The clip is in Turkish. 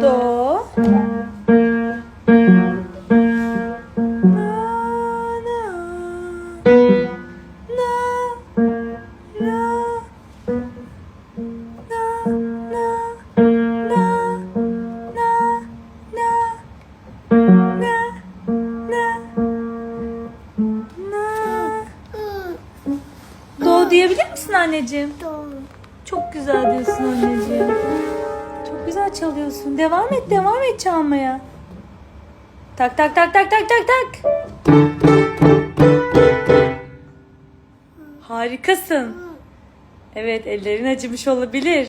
Tôi Do diyebilir misin anneciğim? Çok güzel diyorsun anneciğim. Çok güzel çalıyorsun. Devam et, devam et çalmaya. Tak tak tak tak tak tak tak. Harikasın. Evet, ellerin acımış olabilir.